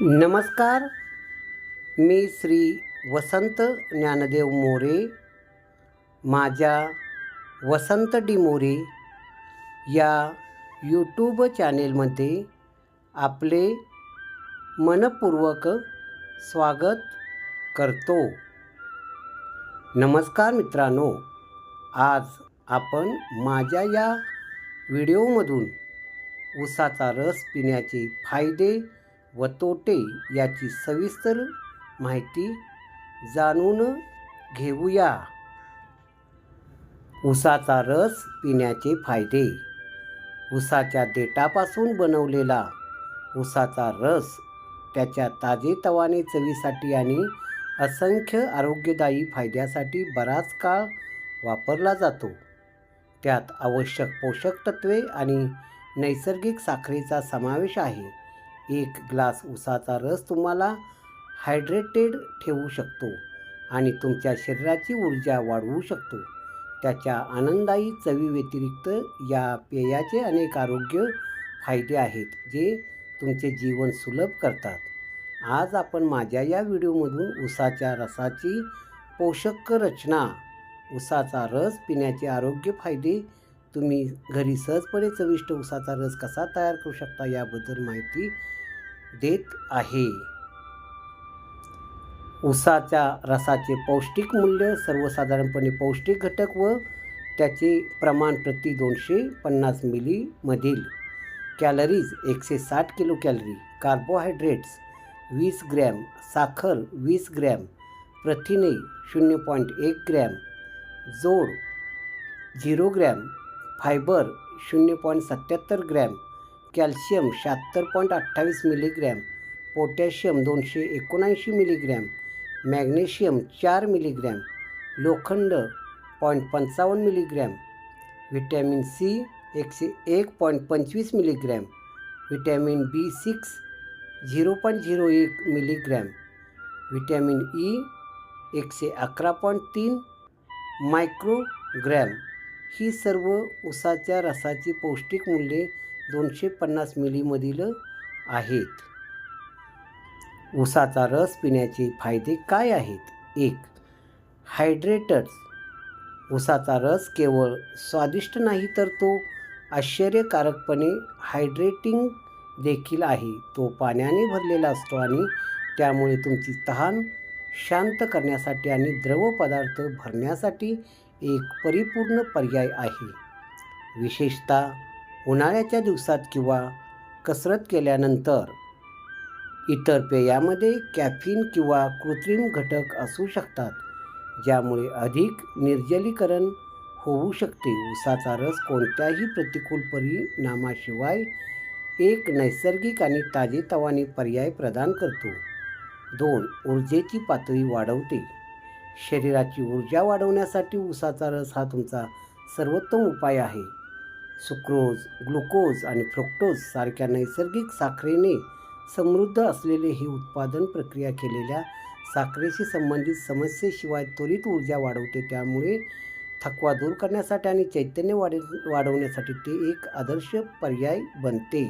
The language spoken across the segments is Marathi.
नमस्कार. मी श्री वसंत ज्ञानदेव मोरे. माझ्या वसंत डी मोरे या यूट्यूब चॅनेलमध्ये आपले मनपूर्वक स्वागत करतो. नमस्कार मित्रांनो. आज आपण माझ्या या व्हिडिओमधून उसाचा रस पिण्याचे फायदे व तोटे याची सविस्तर माहिती जाणून घेऊया. उसाचा रस पिण्याचे फायदे. उसाच्या देठापासून बनवलेला उसाचा रस त्याच्या ताजेतवाने चवीसाठी आणि असंख्य आरोग्यदायी फायद्यासाठी बराच काळ वापरला जातो. त्यात आवश्यक पोषक तत्वे आणि नैसर्गिक साखरेचा समावेश आहे. एक ग्लास उसाचा रस तुम्हाला हायड्रेटेड ठेवू शकतो आणि तुमच्या शरीराची ऊर्जा वाढवू शकतो. त्याच्या आनंदायी चवीव्यतिरिक्त या पेयाचे अनेक आरोग्य फायदे आहेत जे तुमचे जीवन सुलभ करतात. आज आपण माझ्या या व्हिडिओमधून उसाच्या रसाची पोषक रचना उसाचा रस पिण्याचे आरोग्य फायदे तुम्ही घरी सहजपणे चविष्ट उसाचा रस कसा तयार करू शकता याबद्दल माहिती देत आहे. उसाच्या रसाचे पौष्टिक मूल्य सर्वसाधारणपणे पौष्टिक घटक व त्याचे प्रमाण प्रति दोनशे पन्नास मिलीमधील कॅलरीज एकशे साठ किलो कॅलरी कार्बोहायड्रेट्स वीस ग्रॅम साखर वीस ग्रॅम प्रथिने शून्य पॉईंट एक ग्रॅम जोड झिरो ग्रॅम फायबर शून्य पॉईंट सत्याहत्तर ग्रॅम कॅल्शियम शहात्तर पॉईंट अठ्ठावीस मिलीग्रॅम पोटॅशियम दोनशे एकोणऐंशी मिलीग्रॅम मॅग्नेशियम चार मिलीग्रॅम लोखंड पॉईंट पंचावन्न मिलीग्रॅम व्हिटॅमिन सी एकशे एक पॉईंट पंचवीस milligram vitamin B six zero point zero एक मिलीग्रॅम व्हिटॅमिन ई एकशे अकरा पॉईंट तीन मायक्रोग्रॅम. ही सर्व उसाच्या रसाची पौष्टिक मूल्ये दोनशे पन्नास मिलीमधील आहेत. उसाचा रस पिण्याचे फायदे काय आहेत? एक हायड्रेटर्स. उसाचा रस केवळ स्वादिष्ट नाही तर तो आश्चर्यकारकपणे हायड्रेटिंग देखील आहे. तो पाण्याने भरलेला असतो आणि त्यामुळे तुमची तहान शांत करण्यासाठी आणि द्रव पदार्थ भरण्यासाठी एक परिपूर्ण पर्याय आहे. विशेषतः उन्हाळ्याच्या दिवसात किंवा कसरत केल्यानंतर. इतर पेयामध्ये कॅफिन किंवा कृत्रिम घटक असू शकतात ज्यामुळे अधिक निर्जलीकरण होऊ शकते. उसाचा रस कोणत्याही प्रतिकूल परिणामाशिवाय एक नैसर्गिक आणि ताजेतवाने पर्याय प्रदान करतो. दोन ऊर्जेची पातळी वाढवते. शरीराची ऊर्जा वाढवण्यासाठी उसाचा रस हा तुमचा सर्वोत्तम उपाय आहे. सुक्रोज ग्लुकोज आणि फ्रुक्टोज सारख्या नैसर्गिक साखरेने समृद्ध असलेले हे उत्पादन प्रक्रिया केलेल्या साखरेशी संबंधित समस्येशिवाय त्वरित ऊर्जा वाढवते. त्यामुळे थकवा दूर करण्यासाठी आणि चैतन्य वाढ वाढवण्यासाठी ते एक आदर्श पर्याय बनते.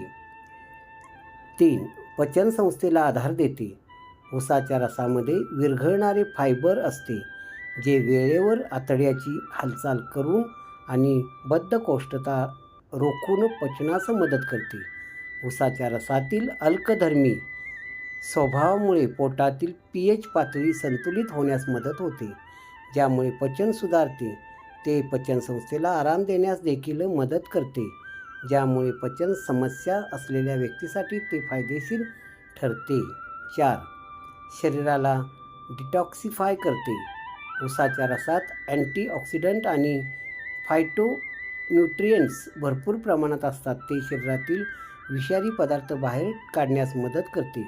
तीन पचनसंस्थेला आधार देते. उसाच्या रसामध्ये विरघळणारे फायबर असते जे वेळेवर आतड्याची हालचाल करून आणि बद्धकोष्ठता रोखून पचनास मदत करते. उसाच्या रसातील अल्कधर्मी स्वभावामुळे पोटातील पी एच पातळी संतुलित होण्यास मदत होते ज्यामुळे पचन सुधारते. ते पचनसंस्थेला आराम देण्यास देखील मदत करते ज्यामुळे पचन समस्या असलेल्या व्यक्तीसाठी ते फायदेशीर ठरते. चार शरीराला डिटॉक्सिफाय करते. उसाच्या रसात अँटीऑक्सिडंट आणि फायटो न्यूट्रियंट्स भरपूर प्रमाणात असतात. ते शरीरातील विषारी पदार्थ बाहेर काढण्यास मदत करते.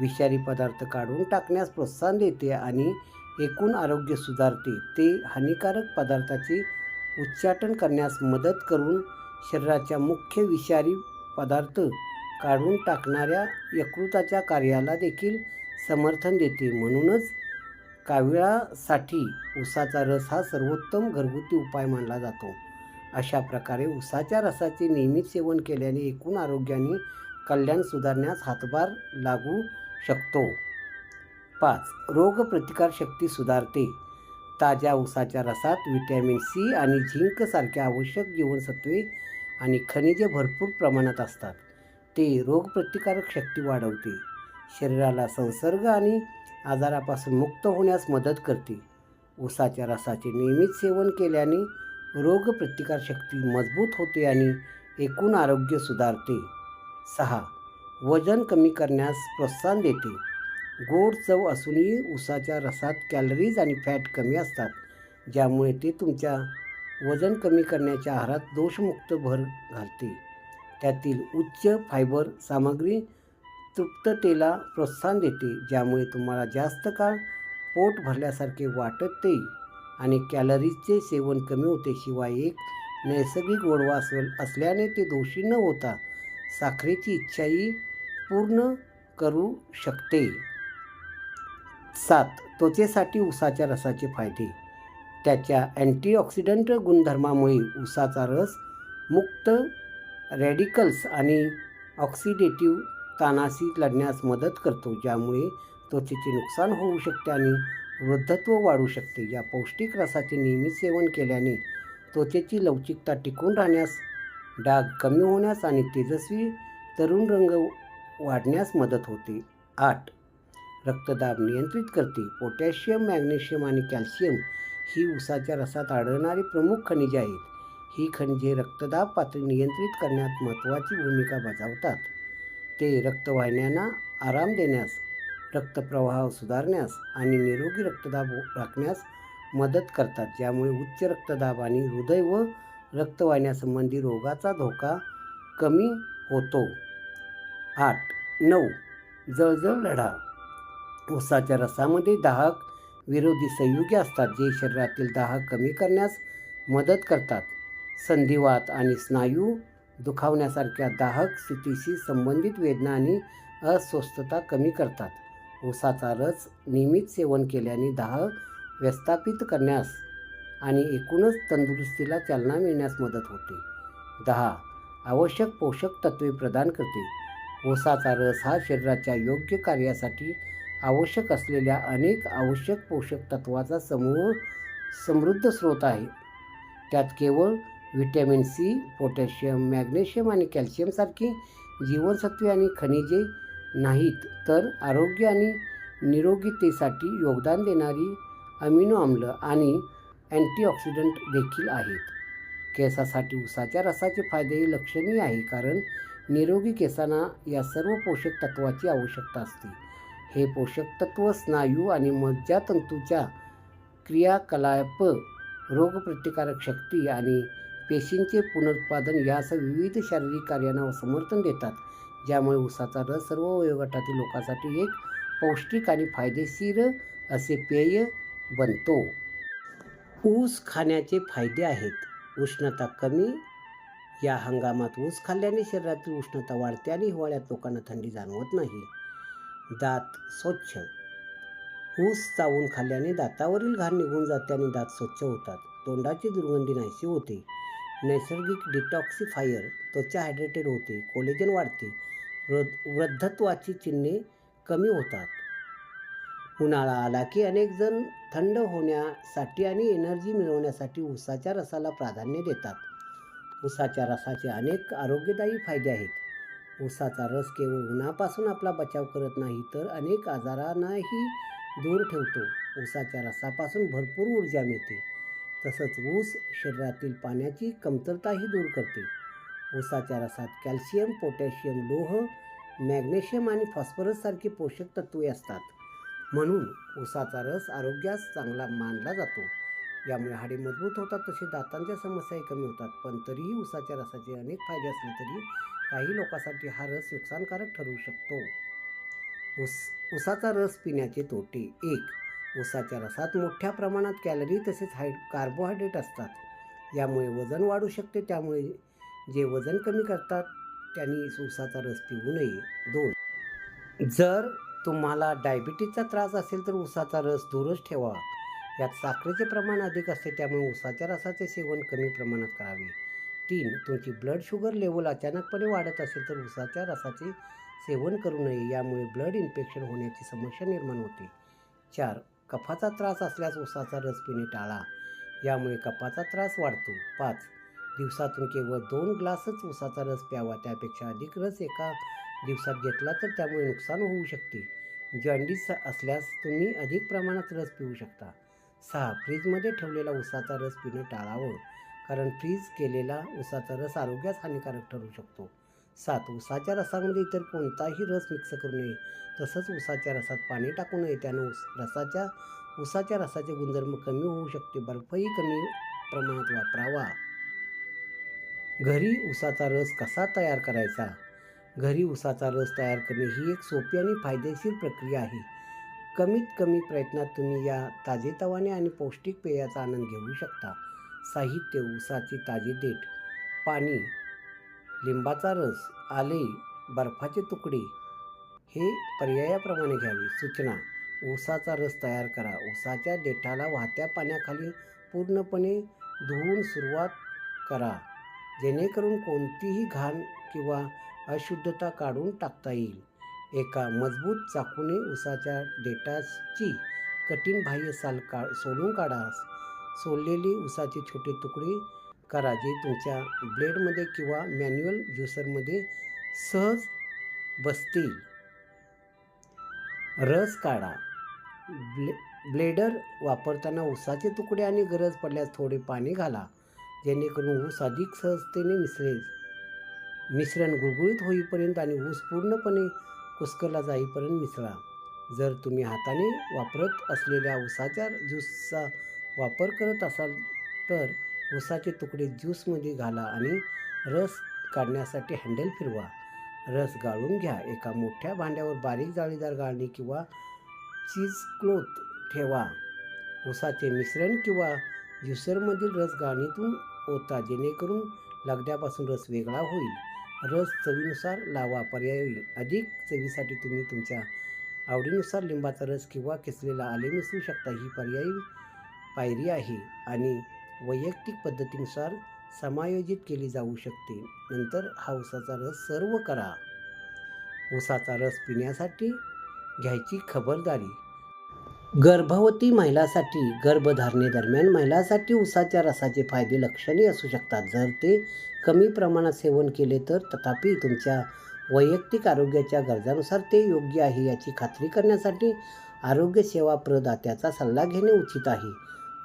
विषारी पदार्थ काढून टाकण्यास प्रोत्साहन देते आणि एकूण आरोग्य सुधारते. ते हानिकारक पदार्थाचे उच्चाटन करण्यास मदत करून शरीराच्या मुख्य विषारी पदार्थ काढून टाकणाऱ्या यकृताच्या कार्याला देखील समर्थन देते. म्हणूनच काविळासाठी उसाचा रस हा सर्वोत्तम घरगुती उपाय मानला जातो. अशा प्रकारे उसाच्या रसाचे नियमित सेवन केल्याने एकूण आरोग्याने कल्याण सुधारण्यास हातभार लागू शकतो. पाच. रोगप्रतिकारशक्ती सुधारते. ताज्या उसाच्या रसात व्हिटॅमिन सी आणि झिंक सारख्या आवश्यक जीवनसत्वे आणि खनिजे भरपूर प्रमाणात असतात. ते रोगप्रतिकारक शक्ती वाढवते. शरीराला संसर्ग आणि आजारापासून मुक्त होण्यास मदत करते. उसाच्या रसाचे नियमित सेवन केल्याने रोगप्रतिकारशक्ती मजबूत होते आणि एकूण आरोग्य सुधारते. सहा. वजन कमी करण्यास प्रोत्साहन देते. गोड चव असूनही उसाच्या रसात कॅलरीज आणि फॅट कमी असतात ज्यामुळे ते तुमच्या वजन कमी करण्याच्या आहारात दोषमुक्त भर घालते. त्यातील उच्च फायबर सामग्री तृप्ततेला प्रोत्साहन देते ज्यामुळे तुम्हाला जास्त काळ पोट भरल्यासारखे वाटत ते आणि कॅलरीजचे सेवन कमी होते. शिवाय एक नैसर्गिक गोडवा अस असल्याने ते दोषी न होता साखरेची इच्छाही पूर्ण करू शकते. सात त्वचेसाठी उसाच्या रसाचे फायदे. त्याच्या अँटीऑक्सिडंट गुणधर्मामुळे उसाचा रस मुक्त रॅडिकल्स आणि ऑक्सिडेटिव्ह ताणाशी लढण्यास मदत करतो ज्यामुळे त्वचेचे नुकसान होऊ शकते आणि वृद्धत्व वाढू शकते. या पौष्टिक रसाचे नियमित सेवन केल्याने त्वचेची लवचिकता टिकून राहण्यास डाग कमी होण्यास आणि तेजस्वी तरुण रंग वाढण्यास मदत होते. आठ. रक्तदाब नियंत्रित करते. पोटॅशियम मॅग्नेशियम आणि कॅल्शियम ही उसाच्या रसात आढळणारी प्रमुख खनिजे आहेत. ही खनिजे रक्तदाब पातळी नियंत्रित करण्यात महत्त्वाची भूमिका बजावतात. ते रक्तवाहिन्यांना आराम देण्यास रक्तप्रवाह सुधारण्यास आणि निरोगी रक्तदाब राखण्यास मदत करतात. ज्यामुळे उच्च रक्तदाब आणि हृदय व रक्तवाहिन्यासंबंधी रोगाचा धोका कमी होतो. आठ नऊ जळजळ लढा. उसाच्या रसामध्ये दाहक विरोधी संयुगे असतात जे शरीरातील दाहक कमी करण्यास मदत करतात. संधिवात आणि स्नायू दुखावण्यासारख्या दाहक स्थितीशी संबंधित वेदना आणि अस्वस्थता कमी करतात. ऊसाचा रस नियमित सेवन केल्याने दाह व्यवस्थापित करण्यास आणि एकूणच तंदुरुस्तीला चालना मिळण्यास मदत होते. दहा आवश्यक पोषक तत्वे प्रदान करते. ऊसाचा रस हा शरीराच्या योग्य कार्यासाठी आवश्यक असलेल्या अनेक आवश्यक पोषक तत्वाचा समूह समृद्ध स्रोत आहे. त्यात केवळ व्हिटॅमिन सी पोटॅशियम मॅग्नेशियम आणि कॅल्शियमसारखी जीवनसत्वे आणि खनिजे नाहीत तर आरोग्य आणि निरोगीतेसाठी योगदान देणारी अमिनो आम्ल आणि अँटीऑक्सिडंट देखील आहेत. केसासाठी उसाच्या रसाचे फायदेही लक्षणीय आहे कारण निरोगी केसांना या सर्व पोषक तत्वाची आवश्यकता असते. हे पोषक तत्व स्नायू आणि मज्जातंतूच्या क्रियाकलाप रोगप्रतिकारक शक्ती आणि पेशींचे पुनरुत्पादन यासह विविध शारीरिक कार्यांना समर्थन देतात. ज्यामुळे उसाचा रस सर्व वयोगटातील लोकांसाठी एक पौष्टिक आणि फायदेशीर असे पेय बनतो. ऊस खाण्याचे फायदे आहेत. उष्णता कमी या हंगामात ऊस खाल्ल्याने शरीरातील उष्णता वाढते आणि हिवाळ्यात लोकांना थंडी जाणवत नाही. दात स्वच्छ. ऊस चावून खाल्ल्याने दातावरील घाण निघून जाते आणि दात स्वच्छ होतात. तोंडाची दुर्गंधी नाहीशी होते. नैसर्गिक डिटॉक्सिफायर त्वचा हायड्रेटेड होते कोलेजन वाढते वृ वृद्धत्वाची चिन्हे कमी होतात. उन्हाळा आला की अनेकजण थंड होण्यासाठी आणि एनर्जी मिळवण्यासाठी उसाच्या रसाला प्राधान्य देतात. उसाच्या रसाचे अनेक आरोग्यदायी फायदे आहेत. उसाचा रस केवळ उन्हापासून आपला बचाव करत नाही तर अनेक आजारांनाही दूर ठेवतो. उसाच्या रसापासून भरपूर ऊर्जा मिळते. तसंच ऊस शरीरातील पाण्याची कमतरताही दूर करते. ऊसाच्या रसात कॅल्शियम पोटॅशियम लोह मॅग्नेशियम आणि फॉस्फरससारखी पोषक तत्वे असतात. म्हणून ऊसाचा रस आरोग्यास चांगला मानला जातो. यामुळे हाडे मजबूत होतात तसे दातांच्या समस्याही कमी होतात. पण तरीही ऊसाच्या रसाचे अनेक फायदे असले तरी काही लोकांसाठी हा रस नुकसानकारक ठरू शकतो. ऊस ऊसाचा रस पिण्याचे तोटे एक. ऊसाच्या रसात मोठ्या प्रमाणात कॅलरी तसेच हाय कार्बोहायड्रेट असतात. यामुळे वजन वाढू शकते. त्यामुळे जे वजन कमी करतात त्यांनी ऊसाचा रस पिऊ नये. दोन. जर तुम्हाला डायबिटीजचा त्रास असेल तर ऊसाचा रस दूरच ठेवा. यात साखरेचे प्रमाण अधिक असते त्यामुळे ऊसाच्या रसाचे सेवन कमी प्रमाणात करावे. तीन. तुमची ब्लड शुगर लेवल अचानकपणे वाढत असेल तर ऊसाच्या रसाचे सेवन करू नये. यामुळे ब्लड इन्फेक्शन होण्याची समस्या निर्माण होते. चार. कफाचा त्रास असल्यास उसाचा रस पिणे टाळा. यामुळे कफाचा त्रास वाढतो. पाच. दिवसातून केवळ दोन ग्लासच उसाचा रस प्यावा. त्यापेक्षा अधिक रस एका दिवसात घेतला तर त्यामुळे नुकसान होऊ शकते. जॉन्डिस असल्यास तुम्ही अधिक प्रमाणात रस पिऊ शकता. सहा. फ्रीजमध्ये ठेवलेला उसाचा रस पिणं टाळावं. कारण फ्रीज केलेला उसाचा रस आरोग्यास हानिकारक ठरू शकतो. सात उसाच्या रसामध्ये इतर कोणताही रस मिक्स करू नये. तसंच उसाच्या रसात पाणी टाकू नये. त्यानं उस रसाच्या उसाच्या रसाचे गुणधर्म कमी होऊ शकते. बर्फही कमी प्रमाणात वापरावा. घरी उसाचा रस कसा तयार करायचा? घरी उसाचा रस तयार करणे ही एक सोपी आणि फायदेशीर प्रक्रिया आहे. कमीत कमी प्रयत्नात तुम्ही या ताजेतवाने आणि पौष्टिक पेयाचा आनंद घेऊ शकता. साहित्य उसाची ताजी देठ पाणी लिंबाचा रस आले बर्फाचे तुकडे. हे पर्यायाप्रमाणे घ्यावे. सूचना. ऊसाचा रस तयार करा. ऊसाच्या देठाला वाहत्या पाण्याखाली पूर्णपणे धुवून सुरुवात करा. जेणेकरून कोणतीही घाण किंवा अशुद्धता काढून टाकता येईल. एका मजबूत चाकूने उसाच्या देठाची कठीण बाह्य साल का सोलून काढा. सोललेली ऊसाचे छोटे तुकडे करा जे तुमच्या ब्लेडमध्ये किंवा मॅन्युअल ज्युसरमध्ये सहज बसतील. रस काढा. ब्ले ब्लेडर वापरताना उसाचे तुकडे आणि गरज पडल्यास थोडे पाणी घाला. जेणेकरून ऊस अधिक सहजतेने मिसळेल मिश्रण गुळगुळीत होईपर्यंत आणि ऊस पूर्णपणे कुस्करला जाईपर्यंत मिसळा. जर तुम्ही हाताने वापरत असलेल्या ऊसाच्या ज्यूसचा वापर करत असाल तर ऊसाचे तुकडे ज्यूसमध्ये घाला आणि रस काढण्यासाठी हँडल फिरवा. रस गाळून घ्या. एका मोठ्या भांड्यावर बारीक जाळीदार गाळणी किंवा चीज क्लोथ ठेवा. ऊसाचे मिश्रण किंवा ज्युसरमधील रस गाळणीतून ओता जेणेकरून लगद्यापासून रस वेगळा होईल. रस चवीनुसार लावा पर्यायी अधिक चवीसाठी तुम्ही तुमच्या आवडीनुसार लिंबाचा रस किंवा किसलेला आले मिसळू शकता. ही पर्यायी पायरी आहे. आणि वैयक्तिक पद्धतीनुसार समायोजित केली जाऊ शकते. नंतर हा उसाचा रस सर्व करा. उसाचा रस पिण्यासाठी घ्यायची खबरदारी. गर्भवती महिलासाठी गर्भधारणेदरम्यान महिलासाठी उसाच्या रसाचे फायदे लक्षणीय असू शकतात. जर ते कमी प्रमाणात सेवन केले तर तथापि तुमच्या वैयक्तिक आरोग्याच्या गरजानुसार ते योग्य आहे याची खात्री करण्यासाठी आरोग्य सेवा प्रदात्याचा सल्ला घेणे उचित आहे.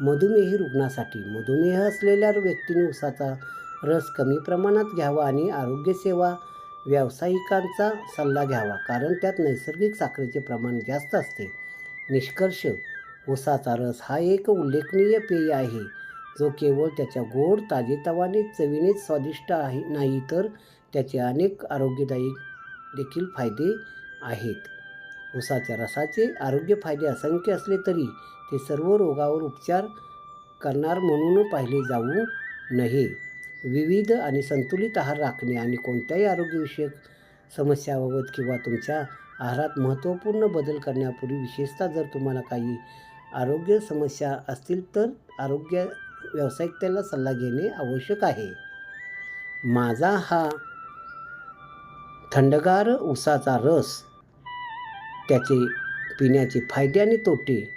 मधुमेही रुग्णासाठी. मधुमेह असलेल्या व्यक्तीने उसाचा रस कमी प्रमाणात घ्यावा आणि आरोग्यसेवा व्यावसायिकांचा सल्ला घ्यावा कारण त्यात नैसर्गिक साखरेचे प्रमाण जास्त असते. निष्कर्ष उसाचा रस हा एक उल्लेखनीय पेय आहे जो केवळ त्याच्या गोड ताजेतवाने चवीनेच स्वादिष्ट आहे नाही तर त्याचे अनेक आरोग्यदायी देखील फायदे आहेत. उसाच्या रसाचे आरोग्य फायदे असंख्य असले तरी ते सर्व रोगावर उपचार करणार म्हणून पाहिले जाऊ नये. विविध आणि संतुलित आहार राखणे आणि कोणत्याही आरोग्यविषयक समस्याबाबत किंवा तुमच्या आहारात महत्त्वपूर्ण बदल करण्यापूर्वी विशेषतः जर तुम्हाला काही आरोग्य समस्या असतील तर आरोग्य व्यावसायिकतेला सल्ला घेणे आवश्यक आहे. माझा हा थंडगार उसाचा रस त्याचे पिण्याचे फायदे आणि तोटे